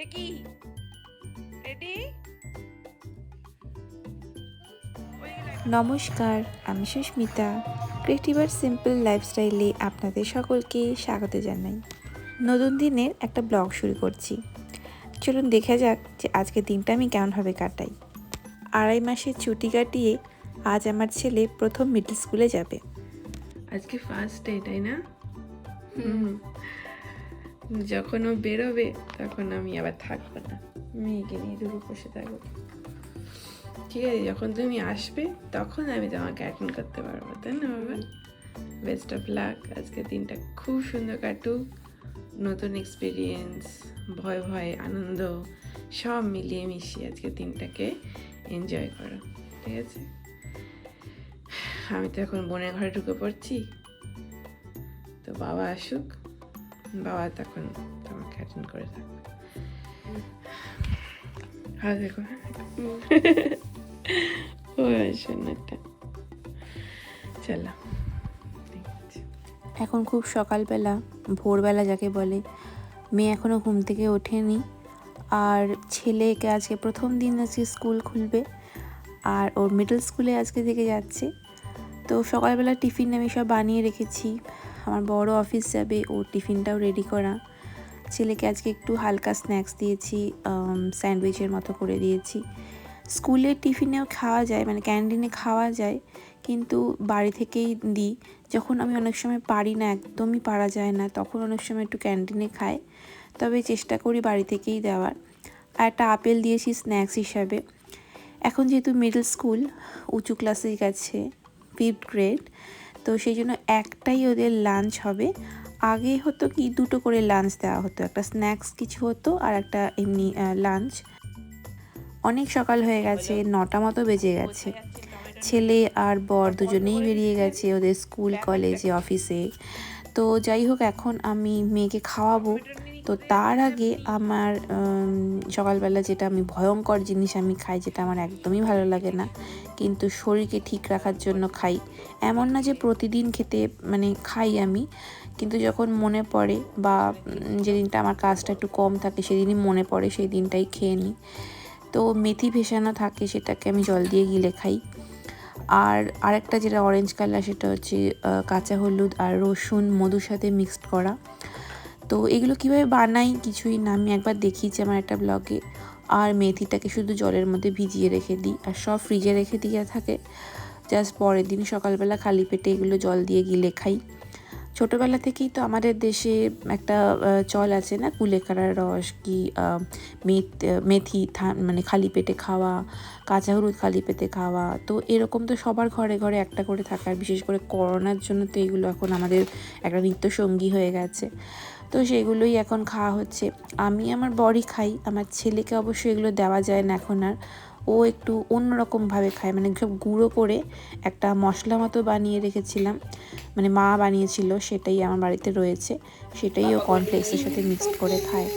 Ready? নমস্কার আমি Susmita. Creative আর simple লাইফস্টাইলে আপনাদের সকলকে স্বাগত জানাই। নতুন দিনের একটা ব্লগ শুরু করছি। চলুন দেখা যাক যে আজকের দিনটা আমি কেমনভাবে কাটাই। আড়াই মাসের ছুটি কাটিয়ে আজ আমার ছেলে প্রথম মিডল স্কুলে যাবে। আজকে ফার্স্ট ডে তাই না? হুম। যখন ও বেরোবে, তখন আমি আবার থাকব না। মেয়েকে নিয়ে দুটো বসে থাকব। ঠিক আছে, যখন তুমি আসবে, তখন আমি তোমাকে অ্যাটেন্ড করতে পারব। তাই না বাবা? বেস্ট অফ লাক আজকে দিনটা খুব সুন্দর কাটুক। নতুন এক্সপিরিয়েন্স ভয় ভয়, আনন্দ, সব মিলিয়ে মিশিয়ে আজকে দিনটাকে এনজয় করো। ঠিক আছে? আমি তো এখন বোনের ঘরে ঢুকে পড়ছি। তো বাবা আসুক। বাবা তখন করে থাকবে। আর দেখো। এখন খুব সকালবেলা, ভোরবেলা যাকে বলে, মেয়ে এখনও ঘুম থেকে ওঠেনি। আর ছেলেকে আজকে প্রথম দিন আজকে স্কুল খুলবে, আর ওর মিডল স্কুলে আজকে থেকে যাচ্ছে। তো সকালবেলা টিফিন আমি সব বানিয়ে রেখেছি। আমার বড় অফিস যাবে ওর টিফিনটাও রেডি করা। ছেলেকে আজকে একটু হালকা স্ন্যাক্স দিয়েছি স্যান্ডউইচের মতো করে দিয়েছি। স্কুলের টিফিনেও খাওয়া যায় মানে ক্যান্টিনে খাওয়া যায়, কিন্তু বাড়ি থেকেই দিই। যখন আমি অনেক সময় পারি না, একদমই পারা যায় না, তখন অনেক সময় একটু ক্যান্টিনে খাই। তবে চেষ্টা করি বাড়ি থেকেই দেওয়ার। আর একটা আপেল দিয়েছি স্ন্যাক্স হিসাবে। এখন যেহেতু মিডল স্কুল উঁচু ক্লাসে গেছে ফিফথ গ্রেড তো সেই জন্য একটাই ওদের লাঞ্চ হবে। আগে হতো কি, দুটো করে লাঞ্চ দেওয়া হতো। একটা স্ন্যাক্স কিছু হতো আর একটা এমনি লাঞ্চ অনেক সকাল হয়ে গেছে, নটা মতো বেজে গেছে। ছেলে আর বর দুজনেই বেরিয়ে গেছে ওদের স্কুল কলেজে অফিসে তো যাই হোক, এখন আমি মেয়েকে খাওয়াবো। তো তার আগে আমার সকালবেলা যেটা আমি ভয়ঙ্কর জিনিস আমি খাই যেটা আমার একদমই ভালো লাগে না, কিন্তু শরীরকে ঠিক রাখার জন্য খাই। এমন না যে প্রতিদিন খেতে মানে খাই আমি, কিন্তু যখন মনে পড়ে বা যেদিনটা আমার কাজটা একটু কম থাকে সেদিনই মনে পড়ে, সেই দিনটাই খেয়ে নিই। তো মেথি ভেসানো থাকে সেটাকে আমি জল দিয়ে গিলে খাই। আর আরেকটা যেটা অরেঞ্জ কালার সেটা হচ্ছে কাঁচা হলুদ আর রসুন মধুর সাথে মিক্সড করা। তো এগুলো কীভাবে বানাই কিছুই না। আমি একবার দেখিয়েছি আমার একটা ব্লগে। আর মেথিটাকে শুধু জলের মধ্যে ভিজিয়ে রেখে দিই আর সব ফ্রিজে রেখে দিয়ে থাকে। জাস্ট পরের দিন সকালবেলা খালি পেটে এগুলো জল দিয়ে গিলে খাই। ছোটোবেলা থেকেই তো আমাদের দেশে একটা চল আছে না, কুলেখাড়ার রস কি মেথ মানে খালি পেটে খাওয়া, কাঁচা হলুদ খালি পেটে খাওয়া। তো এরকম তো সবার ঘরে ঘরে একটা করে থাকার বিশেষ করে করোনার জন্য তো এগুলো এখন আমাদের একটা নিত্যসঙ্গী হয়ে গেছে। তো সেগুলোই এখন খাওয়া হচ্ছে। আমি আমার বড়ি খাই, আমার ছেলেকে অবশ্যই এগুলো দেওয়া যায় না এখন আর। ও একটু অন্যরকমভাবে খায় মানে সব গুঁড়ো করে একটা মশলা মতো বানিয়ে রেখেছিলাম মানে মা বানিয়েছিল, সেটাই আমার বাড়িতে রয়েছে, সেটাই ও কর্নফ্লেক্সের সাথে মিক্সড করে খায়।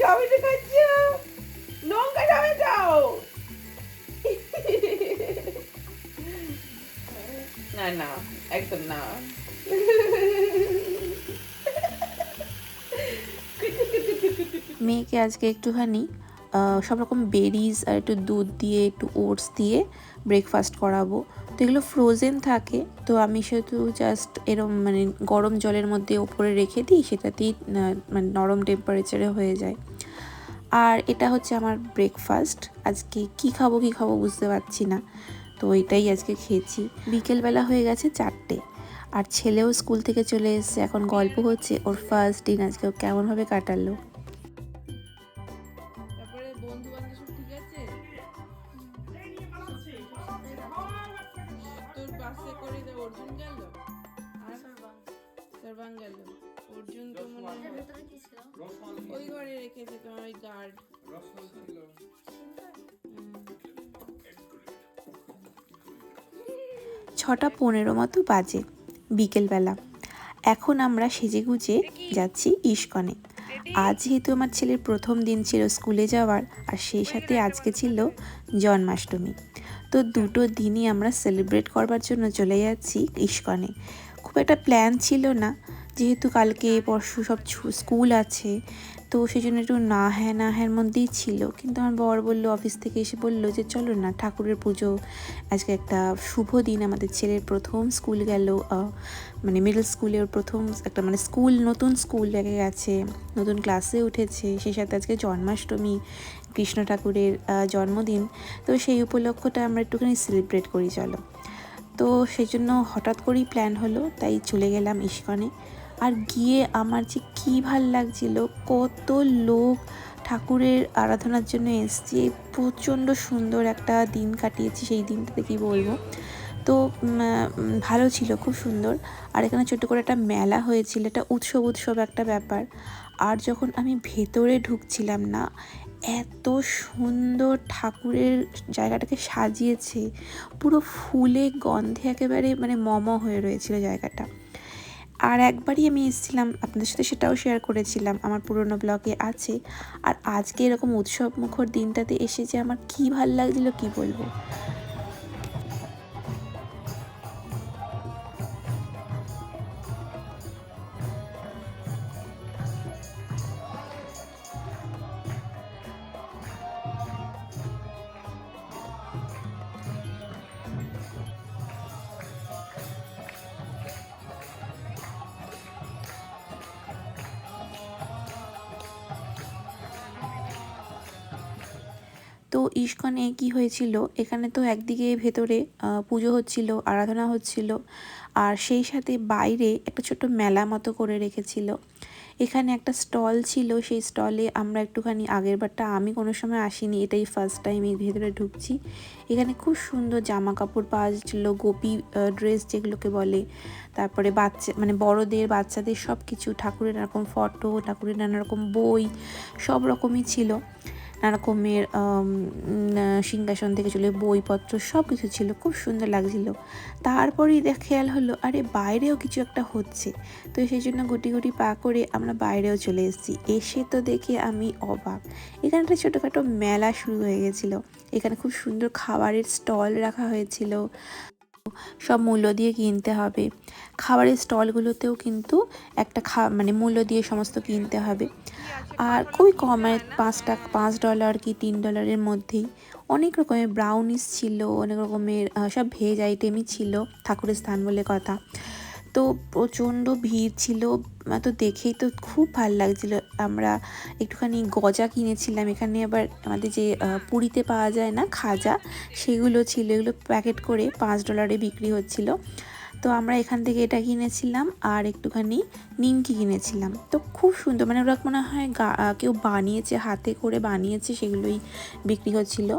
টমেটো খাচ্ছ? লঙ্কা টমেটো! না না একদম না মেয়েকে আজকে একটুখানি সব রকম বেরিজ আর একটু দুধ দিয়ে, একটু ওটস দিয়ে ব্রেকফাস্ট করাবো। তো এগুলো ফ্রোজেন থাকে, তো আমি শুধু জাস্ট এরম মানে গরম জলের মধ্যে ওপরে রেখে দিই, সেটাতেই মানে নরম টেম্পারেচারে হয়ে যায়। আর এটা হচ্ছে আমার ব্রেকফাস্ট আজকে কি খাব কি খাব বুঝতে পারছি না। তো এটাই আজকে খেয়েছি। বিকেলবেলা হয়ে গেছে চারটে। আর ছেলেও স্কুল থেকে চলে এসেছে এখন গল্প হচ্ছে ওর ফার্স্ট দিন আজকে ও কেমনভাবে কাটালো। তারপরে বন্ধু বান্ধব সব ঠিক আছে? তোর বাসে করে দে অর্জুন গেল? আর সর্বাং গেল অর্জুন তো মনে ওই ঘরে রেখেছে তোমার ওই গার্ড ছটা পনেরো মতো বাজে, বিকেলবেলা। এখন আমরা সেজে গুজে যাচ্ছি ইস্কনে। আজ যেহেতু আমার ছেলের প্রথম দিন ছিল স্কুলে যাওয়ার, আর সেই সাথে আজকে ছিল জন্মাষ্টমী। তো দুটো দিনই আমরা সেলিব্রেট করবার জন্য চলে যাচ্ছি ইস্কনে। খুব একটা প্ল্যান ছিল না, যেহেতু কালকে পরশু সব স্কুল আছে তো সেই জন্য একটু না হ্যাঁ না হ্যাঁর মধ্যেই ছিল। কিন্তু আমার বর বলল অফিস থেকে এসে বলল যে, চলো না, ঠাকুরের পুজো। আজকে একটা শুভ দিন। আমাদের ছেলের প্রথম স্কুল গেল মানে মিডল স্কুলে ওর প্রথম একটা মানে স্কুল নতুন স্কুল লেগে গেছে। নতুন ক্লাসে উঠেছে। সেই সাথে আজকে জন্মাষ্টমী, কৃষ্ণ ঠাকুরের জন্মদিন। তো সেই উপলক্ষটা আমরা একটুখানি সেলিব্রেট করি, চলো। তো সেই জন্য হঠাৎ করেই প্ল্যান হলো, তাই চলে গেলাম ইস্কনে। আর গিয়ে আমার যে কী ভালো লাগছিল, কত লোক ঠাকুরের আরাধনার জন্য এসছে, প্রচণ্ড সুন্দর একটা দিন কাটিয়েছি সেই দিনটাতে কি বলব। তো ভালো ছিল, খুব সুন্দর। আর এখানে ছোট্ট করে একটা মেলা হয়েছিল, এটা উৎসব উৎসব একটা ব্যাপার। আর যখন আমি ভেতরে ঢুকছিলাম না, এত সুন্দর ঠাকুরের জায়গাটাকে সাজিয়েছে, পুরো ফুলে গন্ধে একেবারে মানে মম হয়ে রয়েছিল জায়গাটা। আর একবারই আমি এসেছিলাম, আপনাদের সাথে সেটাও শেয়ার করেছিলাম, আমার পুরনো ব্লগে আছে। আর আজকে এরকম উৎসব মুখর দিনটাতে এসে যে আমার কী ভালো লাগছিল কি বলব? তো ইস্কনে কি হয়েছিল? এখানে তো একদিকে ভেতরে পুজো হচ্ছিল, আরাধনা হচ্ছিল, আর সেই সাথে বাইরে একটা ছোট্ট মেলা মতো করে রেখেছিল। এখানে একটা স্টল ছিল, সেই স্টলে আমরা একটুখানি আগের বারটা আমি কোনো সময় আসিনি, এটাই ফার্স্ট টাইম এই ভেতরে ঢুকছি। এখানে খুব সুন্দর জামা কাপড় পাওয়া যাচ্ছিল, গোপী ড্রেস যেগুলোকে বলে, তারপরে বাচ্চা মানে বড়দের, বাচ্চাদের সব কিছু ঠাকুরের নানা রকম ফটো ঠাকুরের নানা রকম বই, সব রকমই ছিল। নানা রকমের আম, উম, আহ, সিংহাসন থেকে চলে বইপত্র সব কিছু ছিল খুব সুন্দর লাগছিল। তারপরেই দেখ খেয়াল হলো আরে বাইরেও কিছু একটা হচ্ছে। তো সেই জন্য গুটি গুটি পা করে আমরা বাইরেও চলে এসেছি। এসে তো দেখে আমি অবাক। এখানে একটা ছোটোখাটো মেলা শুরু হয়ে গেছিল। এখানে খুব সুন্দর খাবারের স্টল রাখা হয়েছিল। সব মূল্য দিয়ে কিনতে হবে। খাবারের স্টলগুলোতেও কিন্তু একটা খা মানে মূল্য দিয়ে সমস্ত কিনতে হবে। আর খুবই কম এক পাঁচ টাকা, পাঁচ ডলার কি তিন ডলারের মধ্যেই। অনেক রকমের ব্রাউনিস ছিল, অনেক রকমের সব ভেজ আইটেমই ছিল, ঠাকুরের স্থান বলে কথা। তো প্রচণ্ড ভিড় ছিল তো দেখেই তো খুব ভালো লাগছিল। আমরা একটুখানি গজা কিনেছিলাম, এখানে আবার আমাদের যে পুরীতে পাওয়া যায় না, খাজা, সেগুলো ছিল, এগুলো প্যাকেট করে পাঁচ ডলারে বিক্রি হচ্ছিল। তো আমরা এখান থেকে এটা কিনেছিলাম আর একটুখানি নিমকি কিনেছিলাম। তো খুব সুন্দর মানে ওরা মনে হয় কেউ বানিয়েছে, হাতে করে বানিয়েছে, সেগুলোই বিক্রি হচ্ছিল।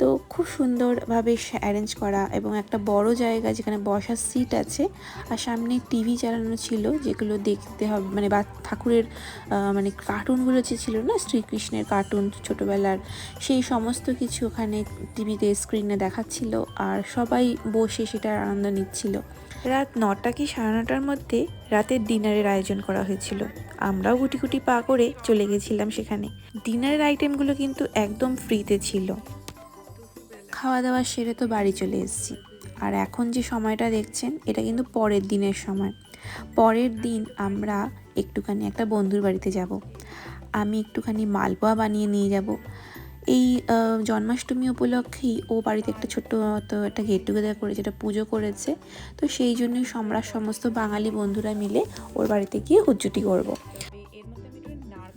তো খুব সুন্দরভাবে অ্যারেঞ্জ করা এবং একটা বড় জায়গা যেখানে বসার সিট আছে আর সামনে টিভি চালানো ছিল, যেগুলো দেখতে হবে মানে বা, ঠাকুরের মানে কার্টুনগুলো যে ছিল না, শ্রীকৃষ্ণের কার্টুন ছোটোবেলার, সেই সমস্ত কিছু ওখানে টিভিতে স্ক্রিনে দেখাচ্ছিল আর সবাই বসে সেটার আনন্দ নিচ্ছিল। রাত নটা কি সাড়ে নটার মধ্যে রাতের ডিনারের আয়োজন করা হয়েছিল। আমরাও গুটি গুটি পা করে চলে গেছিলাম সেখানে। ডিনারের আইটেমগুলো কিন্তু একদম ফ্রিতে ছিল। খাওয়া দাওয়া সেরে তো বাড়ি চলে এসেছি। আর এখন যে সময়টা দেখছেন, এটা কিন্তু পরের দিনের সময়। পরের দিন আমরা একটুখানি একটা বন্ধুর বাড়িতে যাব। আমি একটুখানি মালপোয়া বানিয়ে নিয়ে যাব। এই জন্মাষ্টমী উপলক্ষেই ও বাড়িতে একটা ছোট্ট মতো একটা গেট টুগেদার করেছে এটা পুজো করেছে। তো সেই জন্যই সম্রাট সমস্ত বাঙালি বন্ধুরা মিলে ওর বাড়িতে গিয়ে হুজ্জুটি করব।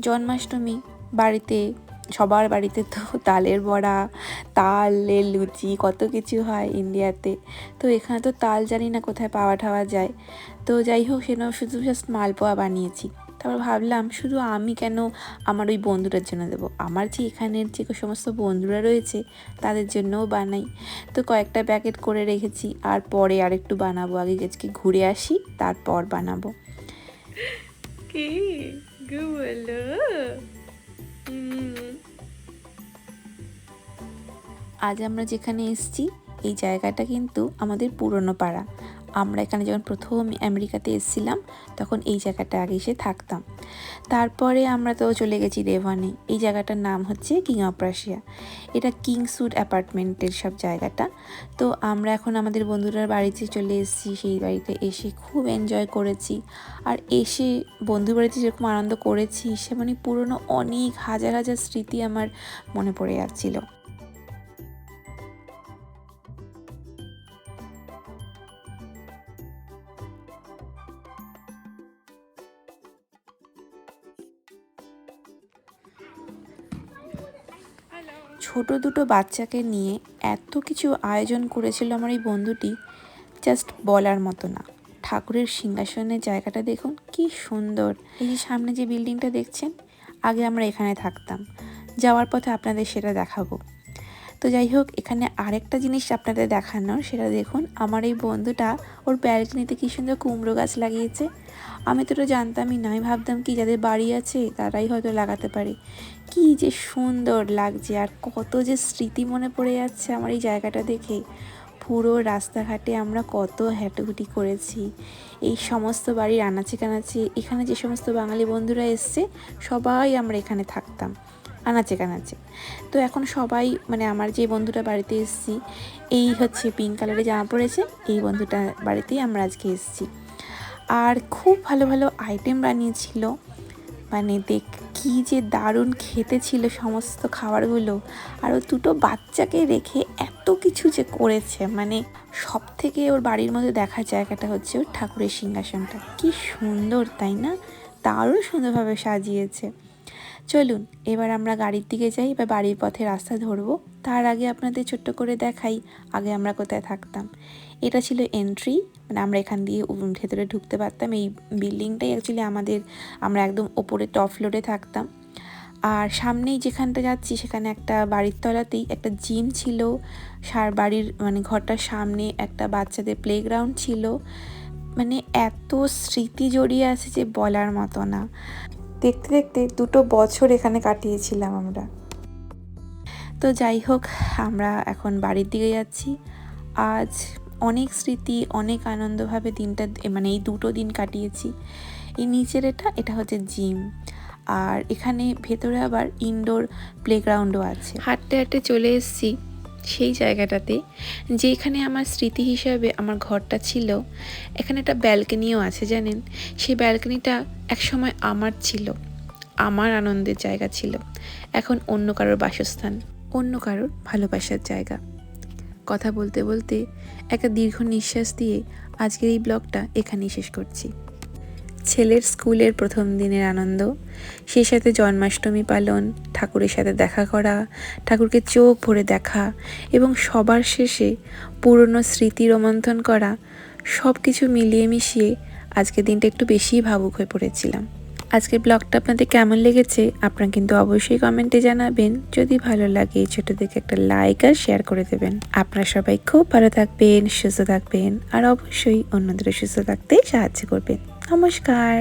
জন্মাষ্টমী, বাড়িতে, সবার বাড়িতে তো তালের বড়া তালের লুচি, কত কিছু হয় ইন্ডিয়াতে। তো এখানে তো তাল জানি না কোথায় পাওয়া ঠাওয়া যায়। তো যাই হোক সেটা শুধু জাস্ট মালপোয়া বানিয়েছি। তারপর ভাবলাম শুধু আমি কেন আমার ওই বন্ধুটার জন্য দেবো? আমার যে এখানের যে সমস্ত বন্ধুরা রয়েছে তাদের জন্যও বানাই। তো কয়েকটা প্যাকেট করে রেখেছি আর পরে আরেকটু বানাবো। আগে আজকে ঘুরে আসি তারপর বানাবো। কি আজ আমরা যেখানে এসেছি এই জায়গাটা কিন্তু আমাদের পুরনো পাড়া। আমরা এখানে যখন প্রথম আমেরিকাতে এসেছিলাম, তখন এই জায়গাটা আগে এসে থাকতাম। তারপরে আমরা তো চলে গেছি রেভানে। এই জায়গাটার নাম হচ্ছে কিং অফ রাশিয়া। এটা কিংসুড অ্যাপার্টমেন্টের সব জায়গাটা। তো আমরা এখন আমাদের বন্ধুরার বাড়িতে চলে এসেছি। সেই বাড়িতে এসে খুব এনজয় করেছি। আর এসে বন্ধুর বাড়িতে যেরকম আনন্দ করেছি, সে মানে পুরনো অনেক হাজার হাজার স্মৃতি আমার মনে পড়ে যাচ্ছিল। ছোট দুটো বাচ্চাকে নিয়ে এত কিছু আয়োজন করেছিল আমার এই বন্ধুটি জাস্ট বলার মতো না। ঠাকুরের সিংহাসনের জায়গাটা দেখুন, কি সুন্দর। এই যে সামনে যে বিল্ডিংটা দেখছেন, আগে আমরা এখানে থাকতাম। যাওয়ার পথে আপনাদের সেটা দেখাবো। তো যাই হোক, এখানে আরেকটা জিনিস আপনাদের দেখানোর, সেটা দেখুন, আমার এই বন্ধুটা ওর ব্যালকনিতে কী সুন্দর কুমড়ো গাছ লাগিয়েছে। আমি তো জানতামই না, আমি ভাবতাম কি যাদের বাড়ি আছে তারাই হয়তো লাগাতে পারে। কি যে সুন্দর লাগছে আর কত যে স্মৃতি মনে পড়ে যাচ্ছে আমার এই জায়গাটা দেখে। পুরো রাস্তাঘাটে আমরা কত হ্যাঁটুহুটি করেছি। এই সমস্ত বাড়ির আনাচে কানাচে, এখানে যে সমস্ত বাঙালি বন্ধুরা এসছে, সবাই আমরা এখানে থাকতাম। আনাচে কানাচে। তো এখন সবাই মানে আমার যে বন্ধুটা বাড়িতে এসেছি, এই হচ্ছে পিঙ্ক কালারের জামা পরেছে, এই বন্ধুটা বাড়িতেই আমরা আজকে এসেছি। আর খুব ভালো ভালো আইটেম বানিয়েছিল মানে দেখ কি যে দারুণ খেতে ছিল সমস্ত খাবারগুলো। আর ও দুটো বাচ্চাকে রেখে এত কিছু যে করেছে মানে সব থেকে ওর বাড়ির মধ্যে দেখার জায়গাটা হচ্ছে ওর ঠাকুরের সিংহাসনটা। কি সুন্দর, তাই না? দারুণ সুন্দরভাবে সাজিয়েছে। চলুন, এবার আমরা গাড়ির দিকে যাই বা বাড়ির পথে রাস্তা ধরবো। তার আগে আপনাদের ছোট্ট করে দেখাই, আগে আমরা কোথায় থাকতাম। এটা ছিল এন্ট্রি মানে আমরা এখান দিয়ে ভেতরে ঢুকতে পারতাম। এই বিল্ডিংটাই অ্যাকচুয়ালি আমাদের, আমরা একদম ওপরে টপ ফ্লোরে থাকতাম। আর সামনেই যেখানটা যাচ্ছি, সেখানে একটা বাড়ির তলাতেই একটা জিম ছিল। সার বাড়ির মানে ঘরটার সামনে একটা বাচ্চাদের প্লেগ্রাউন্ড ছিল। মানে এত স্মৃতি জড়িয়ে আছে যে বলার মতো না। দেখতে দেখতে দুটো বছর এখানে কাটিয়েছিলাম আমরা। তো যাই হোক, আমরা এখন বাড়ির দিকে যাচ্ছি। আজ অনেক স্মৃতি, অনেক আনন্দভাবে দিনটা মানে এই দুটো দিন কাটিয়েছি। এই নিচের এটা এটা হচ্ছে জিম। আর এখানে ভেতরে আবার ইনডোর প্লেগ্রাউন্ডও আছে। হাঁটতে হাঁটতে চলে এসেছি। সেই জায়গাটাতে, যেখানে আমার স্মৃতি হিসাবে আমার ঘরটা ছিল, এখানে একটা ব্যালকনিও আছে জানেন? সেই ব্যালকনিটা একসময় আমার ছিল, আমার আনন্দের জায়গা ছিল। এখন অন্য কারোর বাসস্থান, অন্য কারোর ভালোবাসার জায়গা। কথা বলতে বলতে, একটা দীর্ঘ নিঃশ্বাস দিয়ে আজকের এই ব্লগটা এখানেই শেষ করছি। ছেলের স্কুলের প্রথম দিনের আনন্দ, সেই সাথে জন্মাষ্টমী পালন, ঠাকুরের সাথে দেখা করা, ঠাকুরকে চোখ ভরে দেখা এবং সবার শেষে পুরনো স্মৃতি রোমন্থন করা সব কিছু মিলিয়ে মিশিয়ে আজকের দিনটা একটু বেশিই ভাবুক হয়ে পড়েছিলাম। আজকের ব্লগটা আপনাদের কেমন লেগেছে? আপনারা কিন্তু অবশ্যই কমেন্টে জানাবেন। যদি ভালো লাগে ছোট থেকে একটা লাইক আর শেয়ার করে দেবেন। আপনারা সবাই খুব ভালো থাকবেন, সুস্থ থাকবেন আর অবশ্যই অন্যদের সুস্থ থাকতে সাহায্য করবেন। নমস্কার